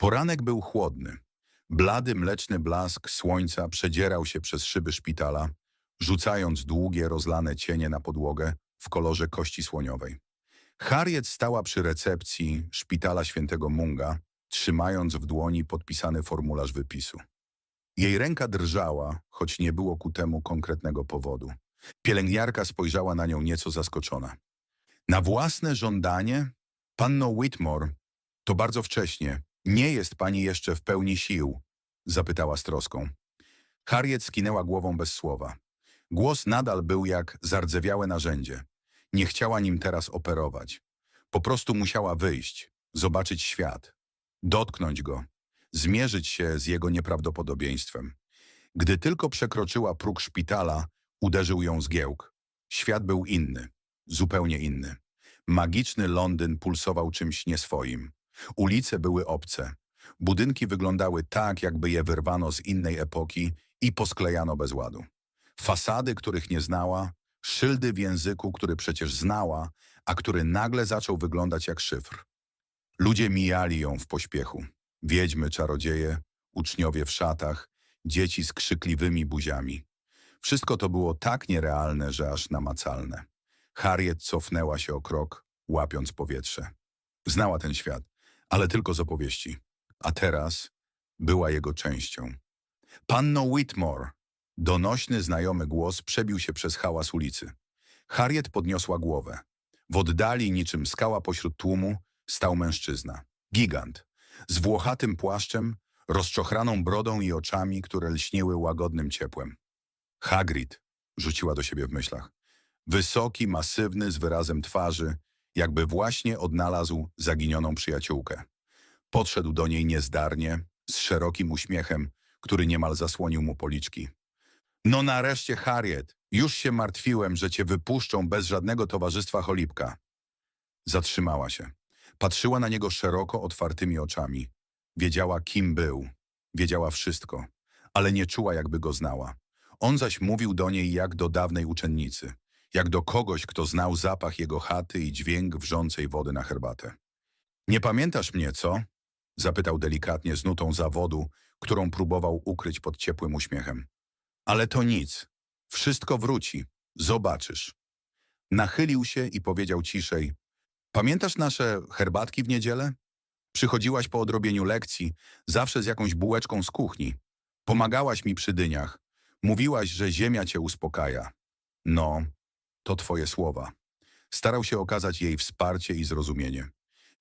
Poranek był chłodny. Blady, mleczny blask słońca przedzierał się przez szyby szpitala, rzucając długie, rozlane cienie na podłogę w kolorze kości słoniowej. Harriet stała przy recepcji szpitala świętego Munga, trzymając w dłoni podpisany formularz wypisu. Jej ręka drżała, choć nie było ku temu konkretnego powodu. Pielęgniarka spojrzała na nią nieco zaskoczona. Na własne żądanie? Panno Whitmore, to bardzo wcześnie. Nie jest pani jeszcze w pełni sił? Zapytała z troską. Harriet skinęła głową bez słowa. Głos nadal był jak zardzewiałe narzędzie. Nie chciała nim teraz operować. Po prostu musiała wyjść, zobaczyć świat, dotknąć go, zmierzyć się z jego nieprawdopodobieństwem. Gdy tylko przekroczyła próg szpitala, uderzył ją zgiełk. Świat był inny, zupełnie inny. Magiczny Londyn pulsował czymś nieswoim. Ulice były obce. Budynki wyglądały tak, jakby je wyrwano z innej epoki i posklejano bez ładu. Fasady, których nie znała, szyldy w języku, który przecież znała, a który nagle zaczął wyglądać jak szyfr. Ludzie mijali ją w pośpiechu. Wiedźmy, czarodzieje, uczniowie w szatach, dzieci z krzykliwymi buziami. Wszystko to było tak nierealne, że aż namacalne. Harriet cofnęła się o krok, łapiąc powietrze. Znała ten świat, ale tylko z opowieści. A teraz była jego częścią. Panno Whitmore! Donośny, znajomy głos przebił się przez hałas ulicy. Harriet podniosła głowę. W oddali, niczym skała pośród tłumu, stał mężczyzna. Gigant. Z włochatym płaszczem, rozczochraną brodą i oczami, które lśniły łagodnym ciepłem. Hagrid, rzuciła do siebie w myślach. Wysoki, masywny, z wyrazem twarzy, jakby właśnie odnalazł zaginioną przyjaciółkę. Podszedł do niej niezdarnie, z szerokim uśmiechem, który niemal zasłonił mu policzki. No nareszcie, Harriet, już się martwiłem, że cię wypuszczą bez żadnego towarzystwa cholipka. Zatrzymała się. Patrzyła na niego szeroko otwartymi oczami. Wiedziała, kim był. Wiedziała wszystko, ale nie czuła, jakby go znała. On zaś mówił do niej jak do dawnej uczennicy, jak do kogoś, kto znał zapach jego chaty i dźwięk wrzącej wody na herbatę. Nie pamiętasz mnie, co? Zapytał delikatnie z nutą zawodu, którą próbował ukryć pod ciepłym uśmiechem. Ale to nic. Wszystko wróci. Zobaczysz. Nachylił się i powiedział ciszej. Pamiętasz nasze herbatki w niedzielę? Przychodziłaś po odrobieniu lekcji, zawsze z jakąś bułeczką z kuchni. Pomagałaś mi przy dyniach. Mówiłaś, że ziemia cię uspokaja. No, to twoje słowa. Starał się okazać jej wsparcie i zrozumienie.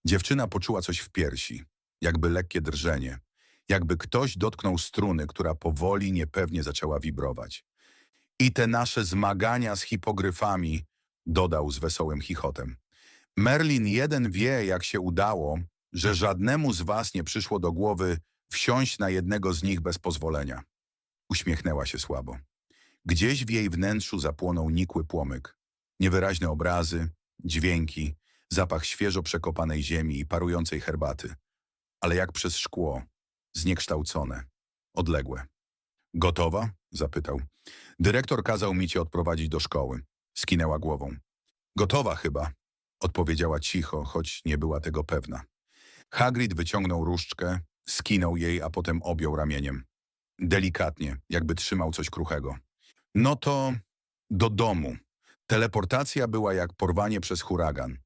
Dziewczyna poczuła coś w piersi, jakby lekkie drżenie, jakby ktoś dotknął struny, która powoli, niepewnie zaczęła wibrować. I te nasze zmagania z hipogryfami, dodał z wesołym chichotem. Merlin jeden wie, jak się udało, że żadnemu z was nie przyszło do głowy wsiąść na jednego z nich bez pozwolenia. Uśmiechnęła się słabo. Gdzieś w jej wnętrzu zapłonął nikły płomyk. Niewyraźne obrazy, dźwięki, zapach świeżo przekopanej ziemi i parującej herbaty. Ale jak przez szkło, zniekształcone, odległe. Gotowa? zapytał. Dyrektor kazał mi cię odprowadzić do szkoły. Skinęła głową. Gotowa chyba, odpowiedziała cicho, choć nie była tego pewna. Hagrid wyciągnął różdżkę, skinął jej, a potem objął ramieniem. Delikatnie, jakby trzymał coś kruchego. No to do domu. Teleportacja była jak porwanie przez huragan.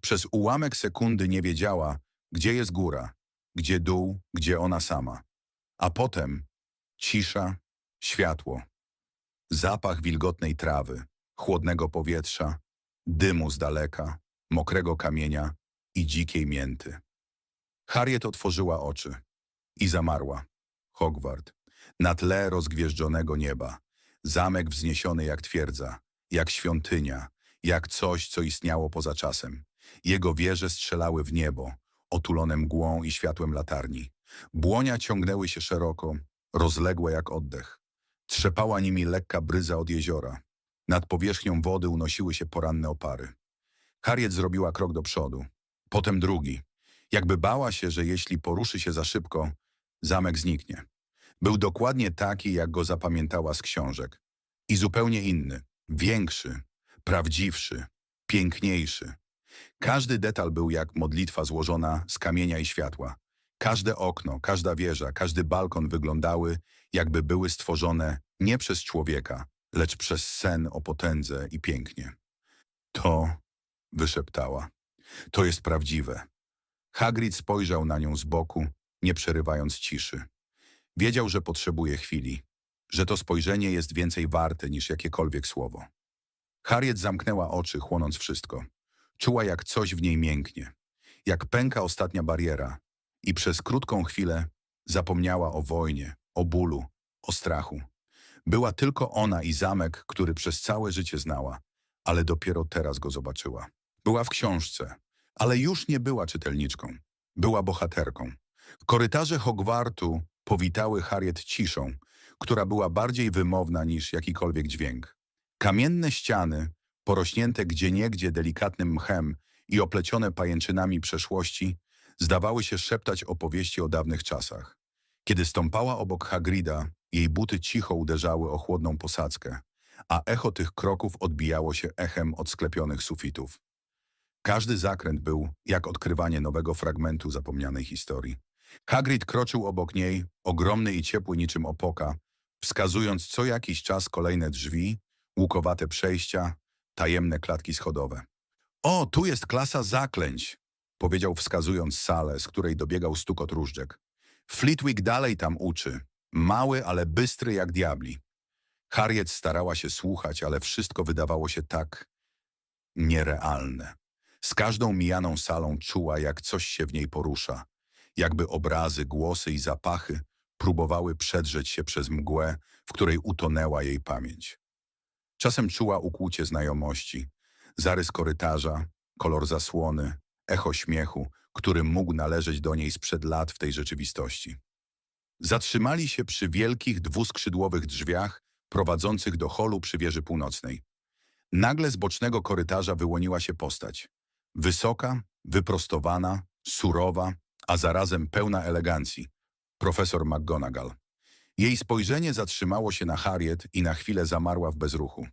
Przez ułamek sekundy nie wiedziała, gdzie jest góra, gdzie dół, gdzie ona sama. A potem cisza, światło. Zapach wilgotnej trawy, chłodnego powietrza, dymu z daleka, mokrego kamienia i dzikiej mięty. Harriet otworzyła oczy i zamarła. Hogwart. Na tle rozgwieżdżonego nieba. Zamek wzniesiony jak twierdza, jak świątynia, jak coś, co istniało poza czasem. Jego wieże strzelały w niebo, otulone mgłą i światłem latarni. Błonia ciągnęły się szeroko, rozległe jak oddech. Trzepała nimi lekka bryza od jeziora. Nad powierzchnią wody unosiły się poranne opary. Harriet zrobiła krok do przodu, potem drugi. Jakby bała się, że jeśli poruszy się za szybko, zamek zniknie. Był dokładnie taki, jak go zapamiętała z książek. I zupełnie inny, większy, prawdziwszy, piękniejszy. Każdy detal był jak modlitwa złożona z kamienia i światła. Każde okno, każda wieża, każdy balkon wyglądały, jakby były stworzone nie przez człowieka, lecz przez sen o potędze i pięknie. To, wyszeptała, to jest prawdziwe. Hagrid spojrzał na nią z boku, nie przerywając ciszy. Wiedział, że potrzebuje chwili, że to spojrzenie jest więcej warte niż jakiekolwiek słowo. Harriet zamknęła oczy, chłonąc wszystko. Czuła, jak coś w niej mięknie, jak pęka ostatnia bariera i przez krótką chwilę zapomniała o wojnie, o bólu, o strachu. Była tylko ona i zamek, który przez całe życie znała, ale dopiero teraz go zobaczyła. Była w książce, ale już nie była czytelniczką. Była bohaterką. Korytarze Hogwartu powitały Harriet ciszą, która była bardziej wymowna niż jakikolwiek dźwięk. Kamienne ściany, porośnięte gdzieniegdzie delikatnym mchem i oplecione pajęczynami przeszłości, zdawały się szeptać opowieści o dawnych czasach. Kiedy stąpała obok Hagrida, jej buty cicho uderzały o chłodną posadzkę, a echo tych kroków odbijało się echem od sklepionych sufitów. Każdy zakręt był jak odkrywanie nowego fragmentu zapomnianej historii. Hagrid kroczył obok niej, ogromny i ciepły niczym opoka, wskazując co jakiś czas kolejne drzwi, łukowate przejścia, tajemne klatki schodowe. O, tu jest klasa zaklęć, powiedział wskazując salę, z której dobiegał stukot różdżek. Flitwick dalej tam uczy. Mały, ale bystry jak diabli. Harriet starała się słuchać, ale wszystko wydawało się tak nierealne. Z każdą mijaną salą czuła, jak coś się w niej porusza. Jakby obrazy, głosy i zapachy próbowały przedrzeć się przez mgłę, w której utonęła jej pamięć. Czasem czuła ukłucie znajomości, zarys korytarza, kolor zasłony, echo śmiechu, który mógł należeć do niej sprzed lat w tej rzeczywistości. Zatrzymali się przy wielkich dwuskrzydłowych drzwiach prowadzących do holu przy wieży północnej. Nagle z bocznego korytarza wyłoniła się postać. Wysoka, wyprostowana, surowa, a zarazem pełna elegancji. Profesor McGonagall. Jej spojrzenie zatrzymało się na Harriet i na chwilę zamarła w bezruchu.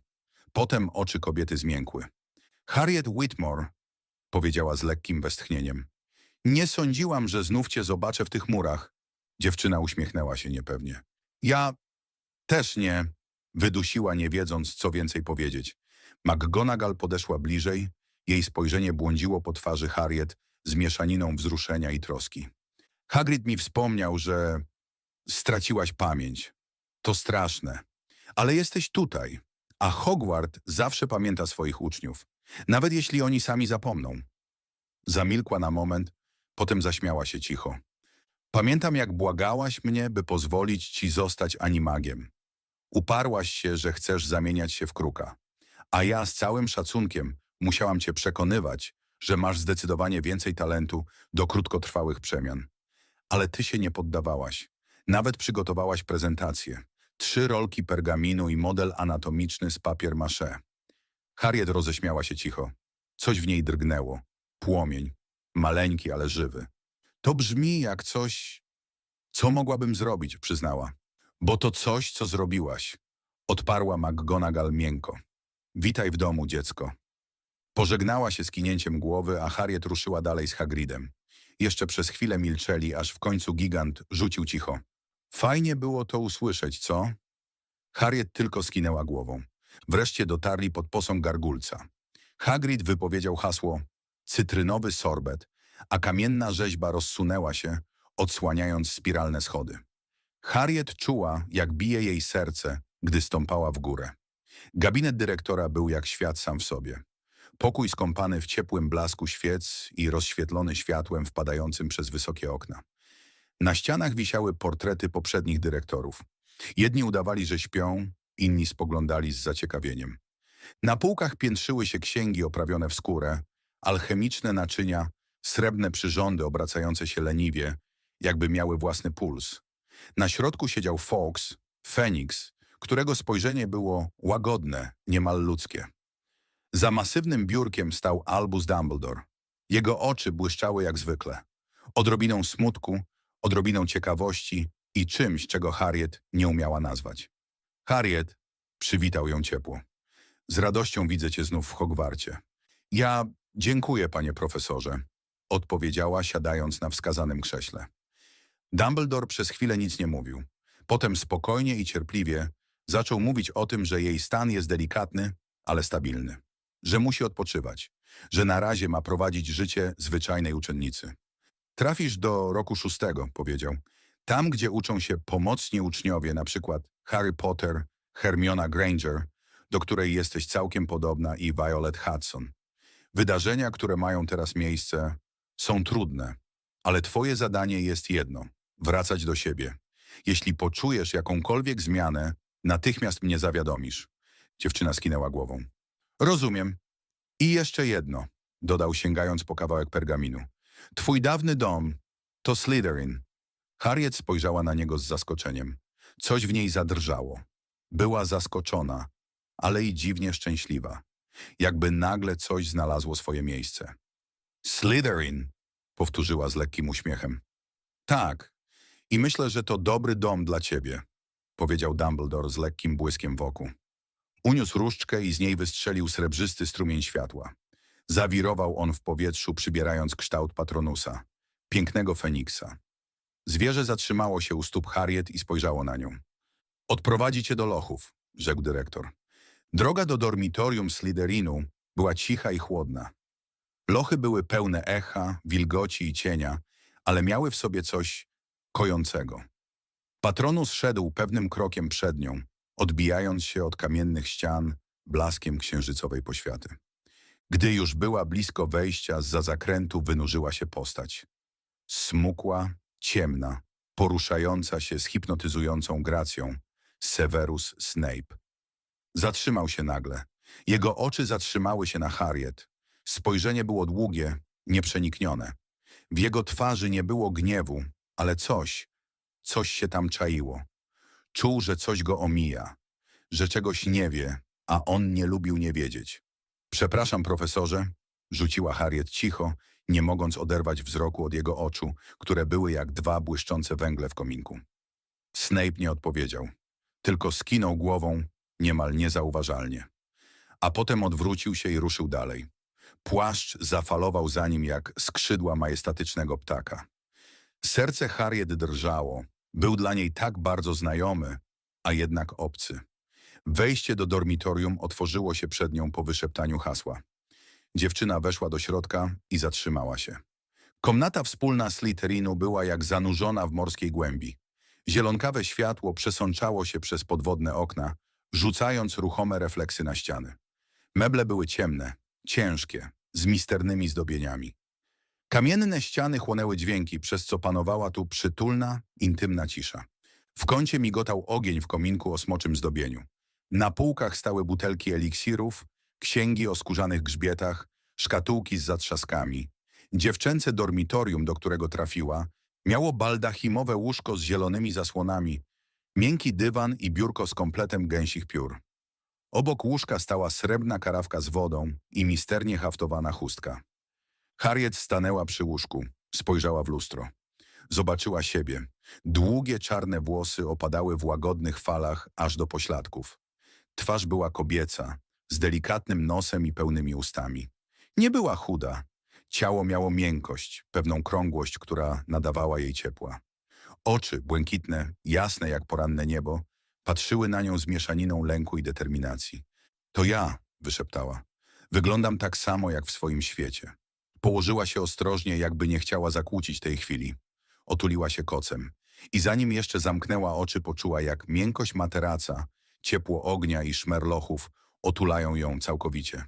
Potem oczy kobiety zmiękły. Harriet Whitmore, powiedziała z lekkim westchnieniem. Nie sądziłam, że znów cię zobaczę w tych murach. Dziewczyna uśmiechnęła się niepewnie. Ja też nie, wydusiła nie wiedząc, co więcej powiedzieć. McGonagall podeszła bliżej, jej spojrzenie błądziło po twarzy Harriet z mieszaniną wzruszenia i troski. Hagrid mi wspomniał, że straciłaś pamięć. To straszne. Ale jesteś tutaj, a Hogwart zawsze pamięta swoich uczniów, nawet jeśli oni sami zapomną. Zamilkła na moment, potem zaśmiała się cicho. Pamiętam, jak błagałaś mnie, by pozwolić ci zostać animagiem. Uparłaś się, że chcesz zamieniać się w kruka. A ja z całym szacunkiem musiałam cię przekonywać, że masz zdecydowanie więcej talentu do krótkotrwałych przemian. Ale ty się nie poddawałaś. Nawet przygotowałaś prezentację. Trzy rolki pergaminu i model anatomiczny z papier maché. Harriet roześmiała się cicho. Coś w niej drgnęło. Płomień. Maleńki, ale żywy. To brzmi jak coś... Co mogłabym zrobić, przyznała. Bo to coś, co zrobiłaś. Odparła McGonagall miękko. Witaj w domu, dziecko. Pożegnała się z głowy, a Harriet ruszyła dalej z Hagridem. Jeszcze przez chwilę milczeli, aż w końcu gigant rzucił cicho. Fajnie było to usłyszeć, co? Harriet tylko skinęła głową. Wreszcie dotarli pod posąg gargulca. Hagrid wypowiedział hasło cytrynowy sorbet, a kamienna rzeźba rozsunęła się, odsłaniając spiralne schody. Harriet czuła, jak bije jej serce, gdy stąpała w górę. Gabinet dyrektora był jak świat sam w sobie. Pokój skąpany w ciepłym blasku świec i rozświetlony światłem wpadającym przez wysokie okna. Na ścianach wisiały portrety poprzednich dyrektorów. Jedni udawali, że śpią, inni spoglądali z zaciekawieniem. Na półkach piętrzyły się księgi oprawione w skórę, alchemiczne naczynia, srebrne przyrządy obracające się leniwie, jakby miały własny puls. Na środku siedział Fawkes, Feniks, którego spojrzenie było łagodne, niemal ludzkie. Za masywnym biurkiem stał Albus Dumbledore. Jego oczy błyszczały jak zwykle. Odrobiną smutku, odrobiną ciekawości i czymś, czego Harriet nie umiała nazwać. Harriet przywitał ją ciepło. Z radością widzę cię znów w Hogwarcie. Ja dziękuję, panie profesorze, odpowiedziała, siadając na wskazanym krześle. Dumbledore przez chwilę nic nie mówił. Potem spokojnie i cierpliwie zaczął mówić o tym, że jej stan jest delikatny, ale stabilny. Że musi odpoczywać. Że na razie ma prowadzić życie zwyczajnej uczennicy. Trafisz do roku szóstego, powiedział. Tam, gdzie uczą się pomocni uczniowie, na przykład Harry Potter, Hermiona Granger, do której jesteś całkiem podobna, i Violet Hudson. Wydarzenia, które mają teraz miejsce, są trudne, ale twoje zadanie jest jedno – wracać do siebie. Jeśli poczujesz jakąkolwiek zmianę, natychmiast mnie zawiadomisz. Dziewczyna skinęła głową. Rozumiem. I jeszcze jedno, dodał sięgając po kawałek pergaminu. Twój dawny dom to Slytherin. Harriet spojrzała na niego z zaskoczeniem. Coś w niej zadrżało. Była zaskoczona, ale i dziwnie szczęśliwa. Jakby nagle coś znalazło swoje miejsce. Slytherin, powtórzyła z lekkim uśmiechem. Tak, i myślę, że to dobry dom dla ciebie, powiedział Dumbledore z lekkim błyskiem wokół. Uniósł różdżkę i z niej wystrzelił srebrzysty strumień światła. Zawirował on w powietrzu, przybierając kształt patronusa, pięknego feniksa. Zwierzę zatrzymało się u stóp Harriet i spojrzało na nią. Odprowadzi cię do lochów, rzekł dyrektor. Droga do dormitorium Slytherinu była cicha i chłodna. Lochy były pełne echa, wilgoci i cienia, ale miały w sobie coś kojącego. Patronus szedł pewnym krokiem przed nią, odbijając się od kamiennych ścian blaskiem księżycowej poświaty. Gdy już była blisko wejścia, za zakrętu wynurzyła się postać. Smukła, ciemna, poruszająca się z hipnotyzującą gracją, Severus Snape. Zatrzymał się nagle. Jego oczy zatrzymały się na Harriet. Spojrzenie było długie, nieprzeniknione. W jego twarzy nie było gniewu, ale coś, coś się tam czaiło. Czuł, że coś go omija, że czegoś nie wie, a on nie lubił nie wiedzieć. Przepraszam, profesorze, rzuciła Harriet cicho, nie mogąc oderwać wzroku od jego oczu, które były jak dwa błyszczące węgle w kominku. Snape nie odpowiedział, tylko skinął głową niemal niezauważalnie. A potem odwrócił się i ruszył dalej. Płaszcz zafalował za nim jak skrzydła majestatycznego ptaka. Serce Harriet drżało. Był dla niej tak bardzo znajomy, a jednak obcy. Wejście do dormitorium otworzyło się przed nią po wyszeptaniu hasła. Dziewczyna weszła do środka i zatrzymała się. Komnata wspólna Slytherinu była jak zanurzona w morskiej głębi. Zielonkawe światło przesączało się przez podwodne okna, rzucając ruchome refleksy na ściany. Meble były ciemne, ciężkie, z misternymi zdobieniami. Kamienne ściany chłonęły dźwięki, przez co panowała tu przytulna, intymna cisza. W kącie migotał ogień w kominku o smoczym zdobieniu. Na półkach stały butelki eliksirów, księgi o skórzanych grzbietach, szkatułki z zatrzaskami. Dziewczęce dormitorium, do którego trafiła, miało baldachimowe łóżko z zielonymi zasłonami, miękki dywan i biurko z kompletem gęsich piór. Obok łóżka stała srebrna karawka z wodą i misternie haftowana chustka. Harriet stanęła przy łóżku, spojrzała w lustro. Zobaczyła siebie. Długie czarne włosy opadały w łagodnych falach aż do pośladków. Twarz była kobieca, z delikatnym nosem i pełnymi ustami. Nie była chuda. Ciało miało miękkość, pewną krągłość, która nadawała jej ciepła. Oczy, błękitne, jasne jak poranne niebo, patrzyły na nią z mieszaniną lęku i determinacji. To ja, wyszeptała. Wyglądam tak samo jak w swoim świecie. Położyła się ostrożnie, jakby nie chciała zakłócić tej chwili. Otuliła się kocem. I zanim jeszcze zamknęła oczy, poczuła, jak miękkość materaca, ciepło ognia i szmerlochów otulają ją całkowicie.